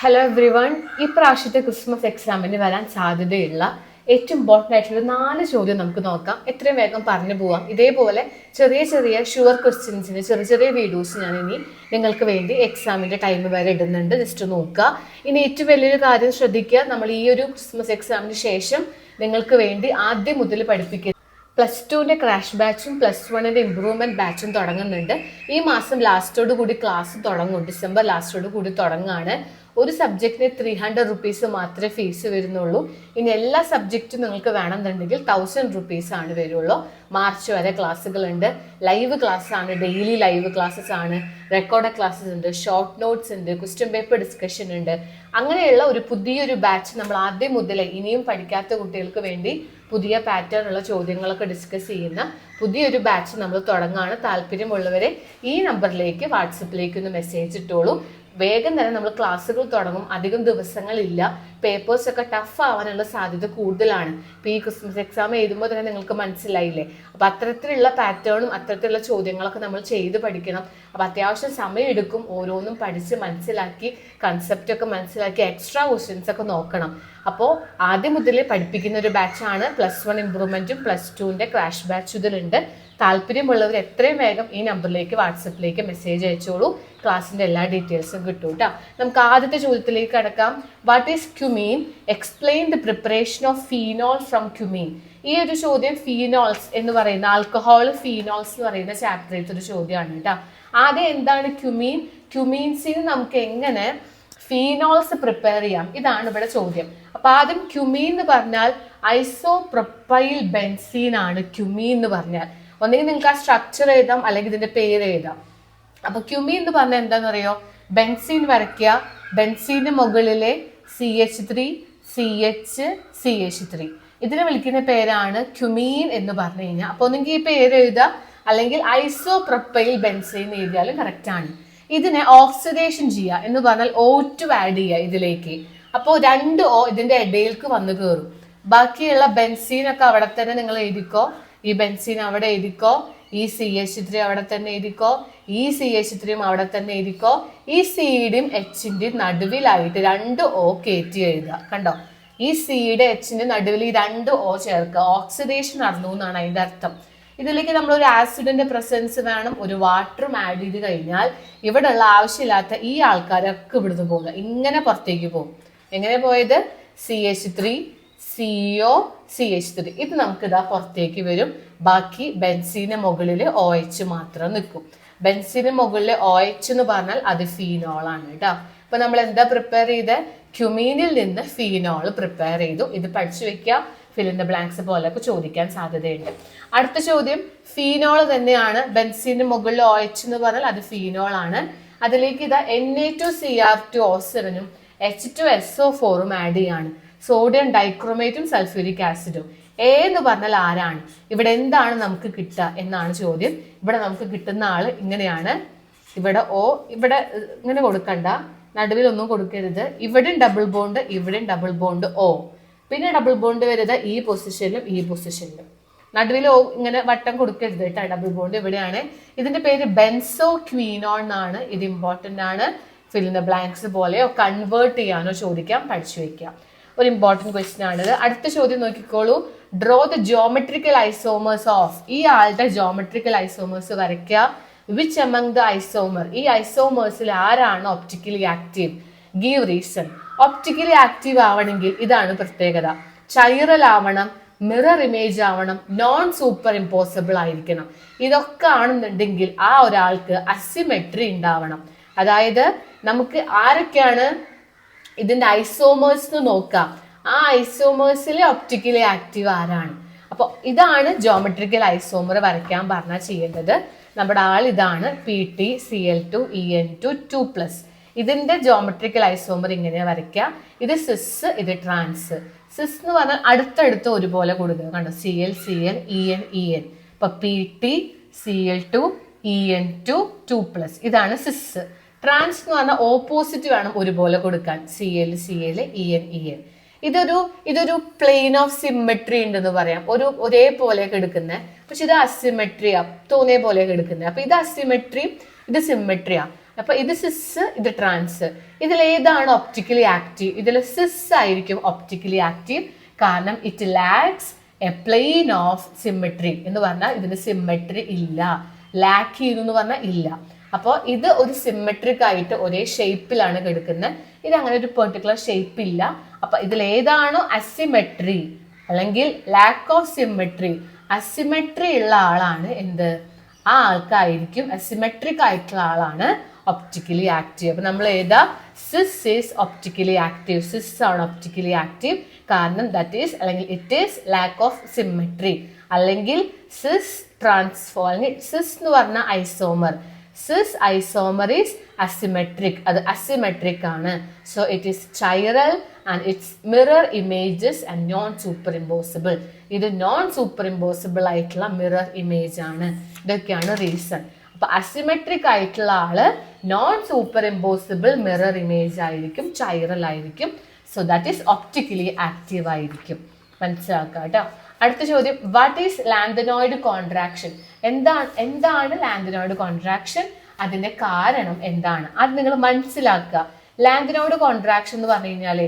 Hello every one ഈ പ്രാവശ്യത്തെ Christmas എക്സാമിന് വരാൻ സാധ്യതയുള്ള ഏറ്റവും ഇമ്പോർട്ടന്റ് ആയിട്ടുള്ള നാല് ചോദ്യം നമുക്ക് നോക്കാം. എത്രയും വേഗം പറഞ്ഞു പോവാം. ഇതേപോലെ ചെറിയ ചെറിയ ഷുവർ ക്വസ്റ്റ്യൻസിന് ചെറിയ ചെറിയ വീഡിയോസ് ഞാൻ ഇനി നിങ്ങൾക്ക് വേണ്ടി എക്സാമിന്റെ ടൈം വരെ ഇടുന്നുണ്ട്. ജസ്റ്റ് നോക്കുക. ഇനി ഏറ്റവും വലിയൊരു കാര്യം ശ്രദ്ധിക്കുക. നമ്മൾ ഈ ഒരു ക്രിസ്മസ് എക്സാമിന് ശേഷം നിങ്ങൾക്ക് വേണ്ടി ആദ്യം മുതൽ പഠിപ്പിക്കുക പ്ലസ് ടുവിന്റെ ക്രാഷ് ബാച്ചും പ്ലസ് വണ്ണിന്റെ ഇമ്പ്രൂവ്മെന്റ് ബാച്ചും തുടങ്ങുന്നുണ്ട്. ഈ മാസം ലാസ്റ്റോട് കൂടി ക്ലാസ് തുടങ്ങും. ഡിസംബർ ലാസ്റ്റോട് കൂടി തുടങ്ങുകയാണ് ഒരു സബ്ജക്റ്റിന് ത്രീ ഹൺഡ്രഡ് റുപ്പീസ് മാത്രമേ ഫീസ് വരുന്നുള്ളൂ. ഇനി എല്ലാ സബ്ജക്റ്റും നിങ്ങൾക്ക് വേണമെന്നുണ്ടെങ്കിൽ തൗസൻഡ് റുപ്പീസ് ആണ് വരുള്ളൂ. മാർച്ച് വരെ ക്ലാസ്സുകളുണ്ട് ലൈവ് ക്ലാസ് ആണ് ഡെയിലി ലൈവ് ക്ലാസ്സസ് ആണ് റെക്കോർഡ് ക്ലാസ്സസ് ഉണ്ട് ഷോർട്ട് നോട്ട്സ് ഉണ്ട് ക്വസ്റ്റ്യൻ പേപ്പർ ഡിസ്കഷൻ ഉണ്ട്. അങ്ങനെയുള്ള ഒരു പുതിയൊരു ബാച്ച് നമ്മൾ ആദ്യം മുതലേ ഇനിയും പഠിക്കാത്ത കുട്ടികൾക്ക് വേണ്ടി പുതിയ പാറ്റേൺ ഉള്ള ചോദ്യങ്ങളൊക്കെ ഡിസ്കസ് ചെയ്യുന്ന പുതിയൊരു ബാച്ച് നമ്മൾ തുടങ്ങുകയാണ് താല്പര്യമുള്ളവരെ ഈ നമ്പറിലേക്ക് വാട്സപ്പിലേക്ക് ഒന്ന് മെസ്സേജ് ഇട്ടോളൂ. വേഗം തന്നെ നമ്മൾ ക്ലാസ്സുകൾ തുടങ്ങും. അധികം ദിവസങ്ങളില്ല. പേപ്പേഴ്സ് ഒക്കെ ടഫ് ആവാനുള്ള സാധ്യത കൂടുതലാണ്. ഇപ്പം ഈ ക്രിസ്മസ് എക്സാം എഴുതുമ്പോൾ തന്നെ നിങ്ങൾക്ക് മനസ്സിലായില്ലേ? അപ്പം അത്തരത്തിലുള്ള പാറ്റേണും അത്തരത്തിലുള്ള ചോദ്യങ്ങളൊക്കെ നമ്മൾ ചെയ്ത് പഠിക്കണം. അപ്പം അത്യാവശ്യം സമയം എടുക്കും ഓരോന്നും പഠിച്ച് മനസ്സിലാക്കി കൺസെപ്റ്റ് ഒക്കെ മനസ്സിലാക്കി എക്സ്ട്രാ ക്വസ്റ്റ്യൻസ് ഒക്കെ നോക്കണം. അപ്പോൾ ആദ്യം മുതലേ പഠിപ്പിക്കുന്ന ഒരു ബാച്ചാണ് പ്ലസ് വൺ ഇമ്പ്രൂവ്മെന്റും പ്ലസ് ടുവിന്റെ ക്രാഷ് ബാച്ച് ഇതിലുണ്ട്. താല്പര്യമുള്ളവർ എത്രയും വേഗം ഈ നമ്പറിലേക്ക് വാട്സപ്പിലേക്ക് മെസ്സേജ് അയച്ചോളൂ. ക്ലാസ്സിന്റെ എല്ലാ ഡീറ്റെയിൽസും കിട്ടും കേട്ടോ നമുക്ക് ആദ്യത്തെ ചോദ്യത്തിലേക്ക് കടക്കാം. What is cumene explain the preparation of phenol from cumene ഈ ഒരു ചോദ്യം ഫീനോൾസ് എന്ന് പറയുന്ന ആൽക്കഹോൾ ഫീനോൾസ് എന്ന് പറയുന്ന ചാപ്റ്ററിലത്തെ ഒരു ചോദ്യമാണ് കേട്ടോ. ആദ്യം എന്താണ് ക്യുമീൻ ക്യുമീൻസിന് നമുക്ക് എങ്ങനെ ഫീനോൾസ് പ്രിപ്പയർ ചെയ്യാം? ഇതാണ് ഇവിടെ ചോദ്യം. അപ്പൊ ആദ്യം ക്യുമീൻ എന്ന് പറഞ്ഞാൽ ഐസോ പ്രൊപ്പൈൽ ബെൻസീൻ ആണ് ക്യുമീൻ എന്ന് പറഞ്ഞാൽ. ഒന്നെങ്കിൽ നിങ്ങൾക്ക് ആ സ്ട്രക്ചർ എഴുതാം അല്ലെങ്കിൽ ഇതിന്റെ പേര് എഴുതാം. അപ്പൊ ക്യുമീൻ എന്ന് പറഞ്ഞാൽ എന്താണെന്ന് അറിയോ ബെൻസീൻ വരയ്ക്കുക ബെൻസീന് മുകളിലെ C H three C H C H three ഇതിനെ വിളിക്കുന്ന പേരാണ് ക്യുമീൻ എന്ന് പറഞ്ഞു കഴിഞ്ഞാൽ. അപ്പോൾ ഒന്നെങ്കിൽ ഈ പേര് എഴുതുക അല്ലെങ്കിൽ ഐസോ പ്രൊപ്പൈൽ ബെൻസൈൻ എഴുതിയാലും കറക്റ്റ് ആണ്. ഇതിനെ ഓക്സിഡേഷൻ ചെയ്യുക എന്ന് പറഞ്ഞാൽ ഓ ടു ആഡ് ചെയ്യുക ഇതിലേക്ക്. അപ്പോൾ രണ്ട് ഓ ഇതിന്റെ ഇടയിലേക്ക് വന്നു കയറും. ബാക്കിയുള്ള ബെൻസീനൊക്കെ അവിടെ തന്നെ നിങ്ങൾ എഴുതിക്കോ. ഈ ബെൻസീൻ അവിടെ എഴുതിക്കോ. ഈ സി എച്ച് ത്രീ അവിടെ തന്നെ ഇരിക്കോ? ഈ സി എച്ച് ത്രീയും അവിടെ തന്നെ ഇരിക്കോ? ഈ സിയുടെയും എച്ചിന്റെ നടുവിലായിട്ട് രണ്ട് ഓ കയറ്റി എഴുതുക. കണ്ടോ? ഈ സിയുടെ എച്ചിന്റെ നടുവിൽ ഈ രണ്ട് ഓ ചേർക്കുക. ഓക്സിഡേഷൻ നടന്നു എന്നാണ് അതിന്റെ അർത്ഥം. ഇതിലേക്ക് നമ്മൾ ഒരു ആസിഡിന്റെ പ്രസൻസ് വേണം. ഒരു വാട്ടറും ആഡ് ചെയ്ത് കഴിഞ്ഞാൽ ഇവിടെയുള്ള ആവശ്യമില്ലാത്ത ഈ ആൾക്കാരൊക്കെ ഇവിടുന്ന് പോകുക. ഇങ്ങനെ പുറത്തേക്ക് പോകും. എങ്ങനെ പോയത്? C H three CO C H three ഇത് നമുക്ക് ഇതാ പുറത്തേക്ക് വരും. ബാക്കി ബെൻസീന് മുകളിൽ ഒ എച്ച് മാത്രം നിൽക്കും. ബെൻസീന് മുകളിൽ ഒ എച്ച് എന്ന് പറഞ്ഞാൽ അത് ഫീനോൾ ആണ് കേട്ടോ. അപ്പൊ നമ്മൾ എന്താ പ്രിപ്പയർ ചെയ്ത്? ക്യുമീനിൽ നിന്ന് ഫീനോൾ പ്രിപ്പയർ ചെയ്തു. ഇത് പഠിച്ചു വെക്കുക ഫിലിന്റെ ബ്ലാങ്ക്സ് പോലെയൊക്കെ ചോദിക്കാൻ സാധ്യതയുണ്ട്. അടുത്ത ചോദ്യം ഫീനോൾ തന്നെയാണ്. ബെൻസീന് മുകളിൽ ഒ എച്ച് എന്ന് പറഞ്ഞാൽ അത് ഫീനോൾ ആണ്. അതിലേക്ക് ഇതാ N A two C R two O സെവനും H two S O ഫോറും ആഡ് ചെയ്യാണ്. സോഡിയം ഡൈക്രോമേറ്റും സൾഫ്യൂരിക് ആസിഡും എ എന്ന് പറഞ്ഞാൽ ആരാണ്? ഇവിടെ എന്താണ് നമുക്ക് കിട്ടുക എന്നാണ് ചോദ്യം. ഇവിടെ നമുക്ക് കിട്ടുന്ന ആൾ ഇങ്ങനെയാണ്. ഇവിടെ ഓ ഇവിടെ ഇങ്ങനെ കൊടുക്കണ്ട. നടുവിൽ ഒന്നും കൊടുക്കരുത്. ഇവിടെയും ഡബിൾ ബോണ്ട് ഇവിടെയും ഡബിൾ ബോണ്ട് ഓ പിന്നെ ഡബിൾ ബോണ്ട് വരുന്നത് ഈ പൊസിഷനിലും ഈ പൊസിഷനിലും നടുവിൽ ഓ ഇങ്ങനെ വട്ടം കൊടുക്കരുത് കേട്ടോ. ഡബിൾ ബോണ്ട് ഇവിടെയാണ്. ഇതിന്റെ പേര് ബെൻസോ ക്വീനോൺ എന്നാണ്. ഇത് ഇമ്പോർട്ടന്റ് ആണ്. ഫിൽ ബ്ലാങ്ക്സ് പോലെയോ കൺവേർട്ട് ചെയ്യാനോ ചോദിക്കാം പഠിച്ചു വയ്ക്കാം ഒരു ഇമ്പോർട്ടന്റ് ക്വസ്റ്റ്യൻ ആണിത്. അടുത്ത ചോദ്യം നോക്കിക്കോളൂ. Draw the geometrical isomers of ഈ ആളുടെ ജോമെട്രിക്കൽ ഐസോമേഴ്സ് വരയ്ക്കുക. വിച്ച് എമംഗ് ദ ഐസോമർ ഈ ഐസോമേഴ്സിൽ ആരാണ് optically active give reason optically active ആവണമെങ്കിൽ ഇതാണ് പ്രത്യേകത. ചൈറൽ ആവണം മിറർ ഇമേജ് ആവണം നോൺ സൂപ്പർ ഇമ്പോസിബിൾ ആയിരിക്കണം. ഇതൊക്കെ ആണെന്നുണ്ടെങ്കിൽ ആ ഒരാൾക്ക് അസിമെട്രി ഉണ്ടാവണം. അതായത് നമുക്ക് ആരൊക്കെയാണ് ഇതിന്റെ ഐസോമേഴ്സ് നോക്കാം. ആ ഐസോമേഴ്സിലെ ഒപ്റ്റിക്കലി ആക്റ്റീവ് ആരാണ്? അപ്പോൾ ഇതാണ് ജോമെട്രിക്കൽ ഐസോമർ വരയ്ക്കാൻ പറഞ്ഞാൽ ചെയ്യേണ്ടത്. നമ്മുടെ ആൾ ഇതാണ് P T C L two E N two two plus ഇതിന്റെ ജോമെട്രിക്കൽ ഐസോമർ ഇങ്ങനെ വരയ്ക്കുക ഇത് സിസ് ഇത് ട്രാൻസ് സിസ് എന്ന് പറഞ്ഞാൽ അടുത്തടുത്ത് ഒരുപോലെ കൊടുക്കുക കണ്ടോ? C L C L E N E N ഇപ്പൊ P T C L two E N two two plus ഇതാണ് സിസ് ട്രാൻസ് എന്ന് പറഞ്ഞാൽ ഓപ്പോസിറ്റ് വേണം ഒരുപോലെ കൊടുക്കാൻ. C L C L E N E N ഇതൊരു ഇതൊരു പ്ലെയിൻ ഓഫ് സിമ്മെട്രി ഉണ്ടെന്ന് പറയാം. ഒരു ഒരേപോലെയൊക്കെ എടുക്കുന്നത് പക്ഷെ ഇത് അസിമെട്രിയാ തോന്നിയ പോലെയൊക്കെ എടുക്കുന്നത് അപ്പൊ ഇത് അസിമെട്രി ഇത് സിമ്മെട്രിയാ അപ്പൊ ഇത് സിസ് ഇത് ട്രാൻസ് ഇതിൽ ഏതാണ് ഒപ്റ്റിക്കലി ആക്റ്റീവ് ഇതിൽ സിസ് ആയിരിക്കും ഒപ്റ്റിക്കലി ആക്റ്റീവ് കാരണം it lacks a plane of symmetry എന്ന് പറഞ്ഞാൽ ഇതിന് സിമ്മെട്രി ഇല്ല. ലാക്ക് ചെയ്യുന്നു എന്ന് പറഞ്ഞാൽ ഇല്ല. അപ്പോൾ ഇത് ഒരു സിമെട്രിക് ആയിട്ട് ഒരേ ഷേപ്പിലാണ് കിടക്കുന്നത് ഇത് അങ്ങനെ ഒരു പെർട്ടിക്കുലർ ഷേപ്പ് ഇല്ല അപ്പൊ ഇതിൽ ഏതാണോ അസിമെട്രി അല്ലെങ്കിൽ ലാക്ക് ഓഫ് സിമെട്രി അസിമെട്രി ഉള്ള ആളാണ് എന്ത്? ആ ആൾക്കായിരിക്കും അസിമെട്രിക് ആയിട്ടുള്ള ആളാണ് ഒപ്റ്റിക്കലി ആക്റ്റീവ് അപ്പൊ നമ്മൾ ഏതാ cis is optically active cis ആണ് ഒപ്റ്റിക്കലി ആക്റ്റീവ് കാരണം ദാറ്റ് ഈസ് അല്ലെങ്കിൽ it is lack of symmetry അല്ലെങ്കിൽ സിസ് ട്രാൻസ്ഫോ അല്ലെങ്കിൽ സിസ് എന്ന് പറഞ്ഞ ഐസോമർ സിസ് ഐസോമർ അസിമെട്രിക് അത് അസിമെട്രിക് ആണ്. So it is chiral and its mirror images and non super impossible ഇത് നോൺ സൂപ്പർ ഇമ്പോസിബിൾ ആയിട്ടുള്ള മിറർ ഇമേജ് ആണ്. ഇതൊക്കെയാണ് റീസൺ അപ്പൊ അസിമെട്രിക് ആയിട്ടുള്ള ആൾ non super impossible mirror image ആയിരിക്കും ചൈറൽ ആയിരിക്കും. So that is optically active ആയിരിക്കും. മനസ്സിലാക്കുക കേട്ടോ അടുത്ത ചോദ്യം വാട്ട് ഈസ് ലാന്തനോയിഡ് കോൺട്രാക്ഷൻ എന്താണ് എന്താണ് ലാന്തനോയിഡ് കോൺട്രാക്ഷൻ അതിന്റെ കാരണം എന്താണ്? അത് നിങ്ങൾ മനസ്സിലാക്കുക. ലാന്തനോയിഡ് കോൺട്രാക്ഷൻ എന്ന് പറഞ്ഞു കഴിഞ്ഞാൽ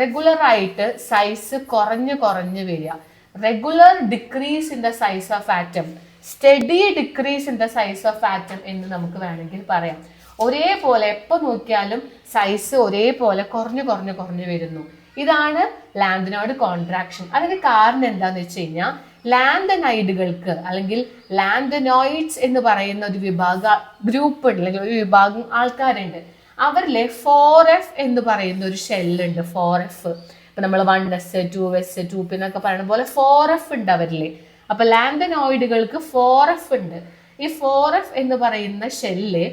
റെഗുലർ ആയിട്ട് സൈസ് കുറഞ്ഞു കുറഞ്ഞു വരിക. Regular decrease in the size of atom steady decrease in the size of atom എന്ന് നമുക്ക് വേണമെങ്കിൽ പറയാം. ഒരേപോലെ എപ്പോൾ നോക്കിയാലും സൈസ് ഒരേപോലെ കുറഞ്ഞു കുറഞ്ഞു കുറഞ്ഞു വരുന്നു. ഇതാണ് ലാൻഡിനോട് കോൺട്രാക്ഷൻ അതിന് കാരണം എന്താന്ന് വെച്ച് കഴിഞ്ഞാൽ ലാന്തനൈഡുകൾക്ക് അല്ലെങ്കിൽ ലാന്തനോയിഡ്സ് എന്ന് പറയുന്ന ഒരു വിഭാഗ ഗ്രൂപ്പ് ഉണ്ട് അല്ലെങ്കിൽ ഒരു വിഭാഗം ആൾക്കാരുണ്ട്. അവരിലെ ഫോർ എഫ് എന്ന് പറയുന്ന ഒരു ഷെല്ലുണ്ട് ഫോർ എഫ് ഇപ്പൊ നമ്മൾ one S two S two P എന്നൊക്കെ പറയുന്ന പോലെ ഫോർ എഫ് ഉണ്ട് അവരിലെ. അപ്പൊ ലാന്തനോയിഡുകൾക്ക് ഫോർ എഫ് ഉണ്ട്. ഈ ഫോർ എഫ് എന്ന് പറയുന്ന ഷെല്ല്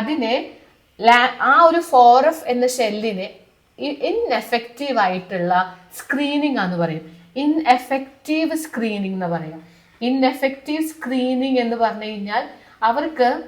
അതിനെ ആ ഒരു ഫോർ എഫ് എന്ന ഷെല്ലിനെ ഇൻഎഫക്റ്റീവ് ആയിട്ടുള്ള സ്ക്രീനിങ് ആന്ന് പറയും. ഇൻഎഫക്റ്റീവ് സ്ക്രീനിങ് എന്ന് പറയാം. ഇൻഎഫക്റ്റീവ് സ്ക്രീനിങ് എന്ന് പറഞ്ഞു കഴിഞ്ഞാൽ അവർക്ക്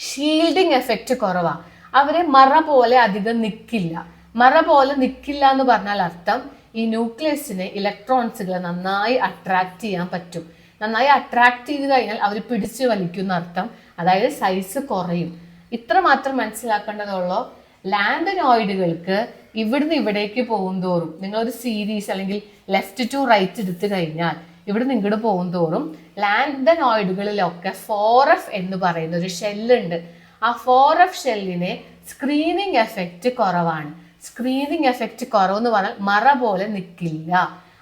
ഷീൽഡിങ് എഫക്റ്റ് കുറവാണ് അവരെ മറ പോലെ അധികം നിൽക്കില്ല മറ പോലെ നിൽക്കില്ല എന്ന് പറഞ്ഞാൽ അർത്ഥം ഈ ന്യൂക്ലിയസിനെ ഇലക്ട്രോൺസുകളെ നന്നായി അട്രാക്ട് ചെയ്യാൻ പറ്റും. നന്നായി അട്രാക്ട് ചെയ്ത് കഴിഞ്ഞാൽ അവർ പിടിച്ചു വലിക്കുന്ന അർത്ഥം അതായത് സൈസ് കുറയും. ഇത്ര മാത്രം മനസ്സിലാക്കേണ്ടതുള്ളൂ ലാൻഡനോയിഡുകൾക്ക് ഇവിടുന്ന് ഇവിടേക്ക് പോകും തോറും ഒരു സീരീസ് അല്ലെങ്കിൽ ലെഫ്റ്റ് ടു റൈറ്റ് എടുത്തു കഴിഞ്ഞാൽ ഇവിടെ ഇങ്ങോട്ട് പോകും തോറും ലാൻഡനോയിഡുകളിലൊക്കെ ഫോർ എഫ് എന്ന് പറയുന്ന ഒരു ഷെല്ലുണ്ട്. ആ ഫോർ എഫ് ഷെല്ലിനെ സ്ക്രീനിങ് എഫക്റ്റ് കുറവാണ്. സ്ക്രീനിങ് എഫക്റ്റ് കുറവെന്ന് പറഞ്ഞാൽ മറ പോലെ നിൽക്കില്ല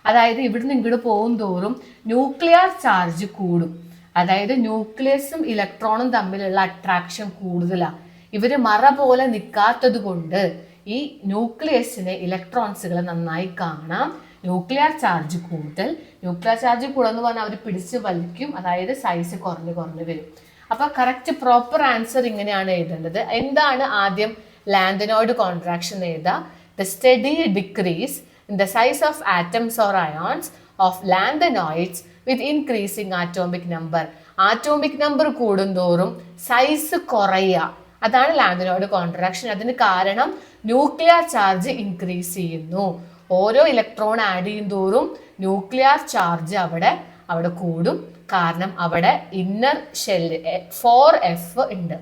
അതായത് ഇവിടുന്ന് ഇങ്ങോട്ട് പോകും തോറും ന്യൂക്ലിയർ ചാർജ് കൂടും. അതായത് ന്യൂക്ലിയസും ഇലക്ട്രോണും തമ്മിലുള്ള അട്രാക്ഷൻ കൂടുതലാണ് ഇവർ മറ പോലെ നിൽക്കാത്തത് കൊണ്ട് ഈ ന്യൂക്ലിയസിനെ ഇലക്ട്രോൺസുകൾ നന്നായി കാണാം. ന്യൂക്ലിയർ ചാർജ് കൂടുതൽ. ന്യൂക്ലിയർ ചാർജ് കൂടുതൽ പറഞ്ഞാൽ അവർ പിടിച്ച് വലിക്കും. അതായത് സൈസ് കുറഞ്ഞ് കുറഞ്ഞ് വരും. അപ്പൊ കറക്റ്റ് പ്രോപ്പർ ആൻസർ ഇങ്ങനെയാണ് എഴുതേണ്ടത്. എന്താണ് ആദ്യം ലാൻഡനോയിഡ് കോൺട്രാക്ഷൻ എഴുതുക? The steady decrease in the size of atoms or ions of lanthanoids with increasing atomic number atomic number കൂടുന്തോറും സൈസ് കുറയുക. അതാണ് ലാൻഡനോയിഡ് കോൺട്രാക്ഷൻ അതിന് കാരണം ന്യൂക്ലിയർ ചാർജ് ഇൻക്രീസ് ചെയ്യുന്നു. ഓരോ ഇലക്ട്രോൺ ആഡ് ചെയ്യും തോറും ന്യൂക്ലിയർ ചാർജ് അവിടെ അവിടെ കൂടും. കാരണം അവിടെ ഇന്നർ ഷെല്ല് ഫോർ എഫ് ഉണ്ട്.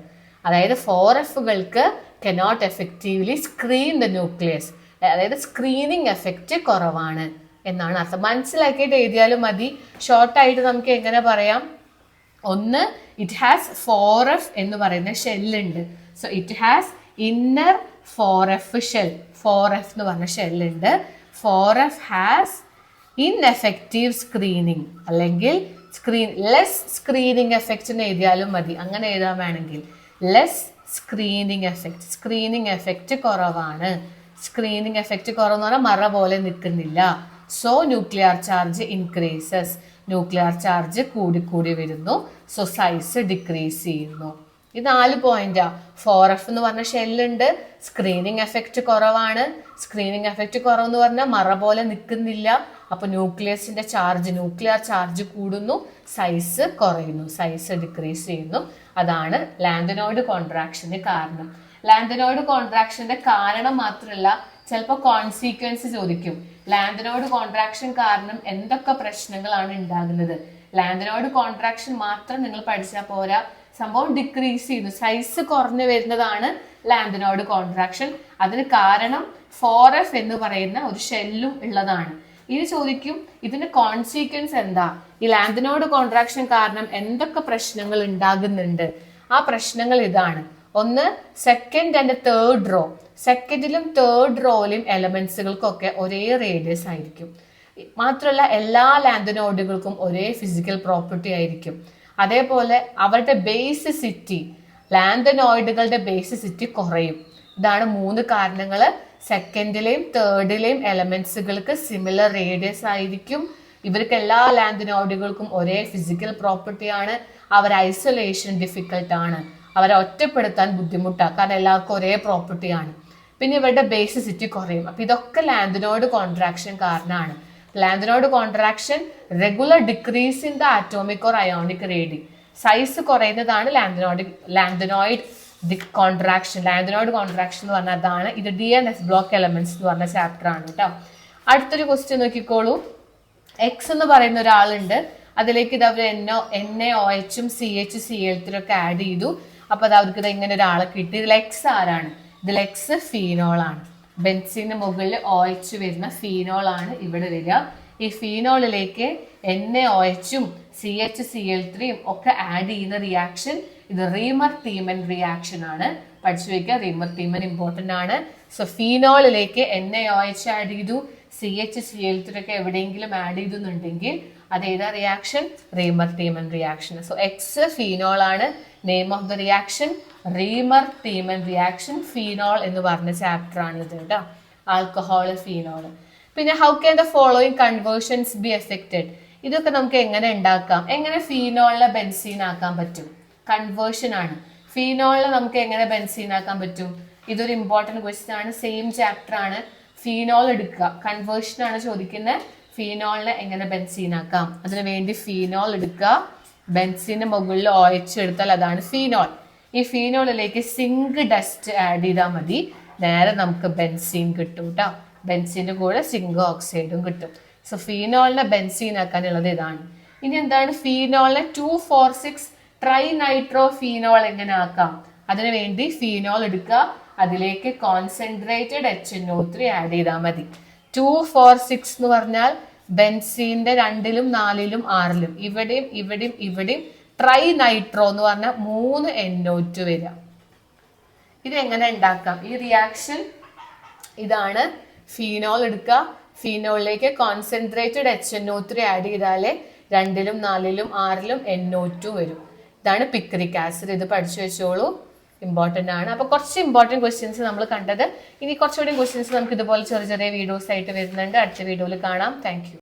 അതായത് four എഫുകൾക്ക് cannot effectively screen the nucleus അതായത് സ്ക്രീനിങ് എഫക്റ്റ് കുറവാണ് എന്നാണ് അർത്ഥം. മനസ്സിലാക്കിയിട്ട് എഴുതിയാലും മതി. ഷോർട്ടായിട്ട് നമുക്ക് എങ്ങനെ പറയാം? ഒന്ന് ഇറ്റ് ഹാസ് ഫോർ എഫ് എന്ന് പറയുന്ന ഷെല്ലുണ്ട് so it has inner four F shell four F എന്ന് പറഞ്ഞ ഷെല്ലുണ്ട് four F has ineffective screening അല്ലെങ്കിൽ സ്ക്രീൻ ലെസ് സ്ക്രീനിങ് എഫക്റ്റ് എഴുതിയാലും മതി. അങ്ങനെ എഴുതാൻ വേണമെങ്കിൽ. Less screening effect screening effect കുറവാണ്. സ്ക്രീനിങ് എഫക്റ്റ് കുറവെന്ന് പറഞ്ഞാൽ മറ പോലെ നിൽക്കുന്നില്ല. So nuclear charge increases nuclear charge കൂടിക്കൂടി വരുന്നു. സോ സൈസ് ഡിക്രീസ് ചെയ്യുന്നു. ഈ നാല് പോയിന്റാ ഫോർ എഫ് എന്ന് പറഞ്ഞ ഷെല്ലുണ്ട് സ്ക്രീനിങ് എഫക്റ്റ് കുറവാണ്. സ്ക്രീനിങ് എഫക്റ്റ് കുറവെന്ന് പറഞ്ഞാൽ മറ പോലെ നിൽക്കുന്നില്ല അപ്പൊ ന്യൂക്ലിയസിന്റെ ചാർജ് ന്യൂക്ലിയർ ചാർജ് കൂടുന്നു. സൈസ് കുറയുന്നു. സൈസ് ഡിക്രീസ് ചെയ്യുന്നു. അതാണ് ലാൻഡനോയിഡ് കോൺട്രാക്ഷന് കാരണം. ലാൻഡനോയിഡ് കോൺട്രാക്ഷന്റെ കാരണം മാത്രമല്ല ചിലപ്പോൾ കോൺസിക്വൻസ് ചോദിക്കും. ലാൻഡനോയിഡ് കോൺട്രാക്ഷൻ കാരണം എന്തൊക്കെ പ്രശ്നങ്ങളാണ് ഉണ്ടാകുന്നത്? ലാൻഡനോയിഡ് കോൺട്രാക്ഷൻ മാത്രം നിങ്ങൾ പഠിച്ചാൽ പോരാ. സംഭവം ഡിക്രീസ് ചെയ്യുന്നു. സൈസ് കുറഞ്ഞു വരുന്നതാണ് ലാന്തനോയിഡ് കോൺട്രാക്ഷൻ അതിന് കാരണം ഫോർ എഫ് എന്ന് പറയുന്ന ഒരു ഷെല്ലും ഉള്ളതാണ്. ഇനി ചോദിക്കും ഇതിന്റെ കോൺസിക്വൻസ് എന്താ? ഈ ലാന്തനോയിഡ് കോൺട്രാക്ഷൻ കാരണം എന്തൊക്കെ പ്രശ്നങ്ങൾ ഉണ്ടാകുന്നുണ്ട്? ആ പ്രശ്നങ്ങൾ ഇതാണ്. ഒന്ന് സെക്കൻഡ് ആൻഡ് തേർഡ് റോ സെക്കൻഡിലും തേർഡ് റോയിലും എലമെന്റ്സുകൾക്കൊക്കെ ഒരേ റേഡിയസ് ആയിരിക്കും. മാത്രമല്ല എല്ലാ ലാന്തനോയിഡുകൾക്കും ഒരേ ഫിസിക്കൽ പ്രോപ്പർട്ടി ആയിരിക്കും. അതേപോലെ അവരുടെ ബേസിസിറ്റി ബേസ് ബേസിസിറ്റി കുറയും. ഇതാണ് മൂന്ന് കാരണങ്ങൾ. സെക്കൻഡിലെയും തേർഡിലെയും എലമെന്റ്സുകൾക്ക് സിമിലർ റേഡിയസ് ആയിരിക്കും. ഇവർക്ക് എല്ലാ ലാൻഡിനോയിഡുകൾക്കും ഒരേ ഫിസിക്കൽ പ്രോപ്പർട്ടി ആണ്. അവർ ഐസൊലേഷൻ ഡിഫിക്കൽട്ട് ആണ്. അവരെ ഒറ്റപ്പെടുത്താൻ ബുദ്ധിമുട്ടാണ് കാരണം എല്ലാവർക്കും ഒരേ പ്രോപ്പർട്ടിയാണ് പിന്നെ ഇവരുടെ ബേസിസിറ്റി കുറയും. അപ്പൊ ഇതൊക്കെ ലാൻഡിനോയിഡ് കോൺട്രാക്ഷൻ കാരണമാണ്. Lanthanoid contraction regular decrease in the atomic or ionic radii size കുറയുന്നതാണ് lanthanoid lanthanoid contraction lanthanoid contraction എന്ന് പറഞ്ഞാൽ അതാണ് ഇത് D and F block elements എന്ന് പറഞ്ഞ ചാപ്റ്റർ ആണ് കേട്ടോ. അടുത്തൊരു ക്വസ്റ്റ്യൻ നോക്കിക്കോളൂ. എക്സ് എന്ന് പറയുന്ന ഒരാളുണ്ട്. അതിലേക്ക് ഇത് അവർ എന്നോ എൻ എ ഒ എച്ചും സി എച്ച് സി എഴുത്തിലൊക്കെ ആഡ് ചെയ്തു. അപ്പൊ അത് അവർക്ക് ഇത് ഇങ്ങനെ ഒരാളെ കിട്ടി. ഇതിൽ എക്സ് ആരാണ്? ഇതിൽ എക്സ് ഫീനോൾ ആണ്. ബെൻസിന് മുകളിൽ ഓയച്ച് വരുന്ന ഫീനോൾ ആണ് ഇവിടെ വരിക. ഈ ഫീനോളിലേക്ക് എൻ എ ഒ എച്ചും സി എച്ച് സി എൽ ത്രീയും ഒക്കെ ആഡ് ചെയ്യുന്ന റിയാക്ഷൻ ഇത് റീമർ തീമൻ റിയാക്ഷൻ ആണ്. പഠിച്ചു വയ്ക്കുക റീമർ തീമൻ ഇമ്പോർട്ടന്റ് ആണ്. സോ ഫീനോളിലേക്ക് എൻ എ ഒ ആഡ് ചെയ്തു. C H C L three ഒക്കെ എവിടെയെങ്കിലും ആഡ് ചെയ്തുന്നുണ്ടെങ്കിൽ അത് ഏതാ reaction Reimer Tiemann reaction so x phenol ആണ്. Name of the reaction Reimer Tiemann reaction phenol എന്ന് പറഞ്ഞ ഇത് കേട്ടോ. ആൽക്കഹോൾ ഫീനോൾ പിന്നെ how can the following conversions be effected ഇതൊക്കെ നമുക്ക് എങ്ങനെ ഉണ്ടാക്കാം? എങ്ങനെ ഫീനോളിനെ ബെൻസീൻ ആക്കാൻ പറ്റും? കൺവേർഷൻ ആണ്. ഫീനോളിനെ നമുക്ക് എങ്ങനെ ബെൻസീൻ ആക്കാൻ പറ്റും? ഇതൊരു ഇമ്പോർട്ടന്റ് ക്വസ്റ്റ്യൻ ആണ്. സെയിം ചാപ്റ്റർ ആണ്. ഫീനോൾ എടുക്കുക. കൺവേർഷൻ ആണ് ചോദിക്കുന്നത് ഫീനോളിനെ എങ്ങനെ ബെൻസീൻ ആക്കാം? അതിനു വേണ്ടി ഫീനോൾ എടുക്കുക. ബെൻസിന്റെ മുകളിൽ ഒയച്ച് അതാണ് ഫീനോൾ ഈ ഫീനോളിലേക്ക് സിങ്ക് ഡസ്റ്റ് ആഡ് ചെയ്താൽ മതി. നേരെ നമുക്ക് ബെൻസീൻ കിട്ടും കേട്ടോ ബെൻസീന്റെ കൂടെ സിങ്ക് ഓക്സൈഡും കിട്ടും. സോ ഫീനോളിനെ ബെൻസീൻ ആക്കാനുള്ളത് ഇതാണ്. ഇനി എന്താണ്? ഫീനോളിനെ two four six tri nitro phenol എങ്ങനെ ആക്കാം? അതിനു വേണ്ടി ഫീനോൾ എടുക്കുക. അതിലേക്ക് concentrated H N O three add ചെയ്താൽ മതി. ടു ഫോർ സിക്സ് എന്ന് പറഞ്ഞാൽ ബെൻസീന്റെ രണ്ടിലും നാലിലും ആറിലും. ഇവിടെയും ഇവിടെയും ഇവിടെയും ട്രൈ നൈട്രോ എന്ന് പറഞ്ഞ മൂന്ന് എൻഒറ്റു വരിക. ഇത് എങ്ങനെ ഉണ്ടാക്കാം? ഈ റിയാക്ഷൻ ഇതാണ് ഫീനോൾ എടുക്കുക. ഫീനോളിലേക്ക് concentrated H N O three add ചെയ്താലേ രണ്ടിലും നാലിലും ആറിലും എൻഒ ടു വരും. ഇതാണ് പിക്രിക് ആസിഡ് ഇത് പഠിച്ചു വെച്ചോളൂ. ഇമ്പോർട്ടന്റ് ആണ്. അപ്പോൾ കുറച്ച് ഇമ്പോർട്ടന്റ് ക്വസ്റ്റ്യൻസ് നമ്മൾ കണ്ടത്. ഇനി കുറച്ചുകൂടി ക്വസ്റ്റ്യൻസ് നമുക്ക് ഇതുപോലെ ചെറിയ ചെറിയ വീഡിയോസ് ആയിട്ട് വരുന്നുണ്ട്. അടുത്ത വീഡിയോയിൽ കാണാം. താങ്ക്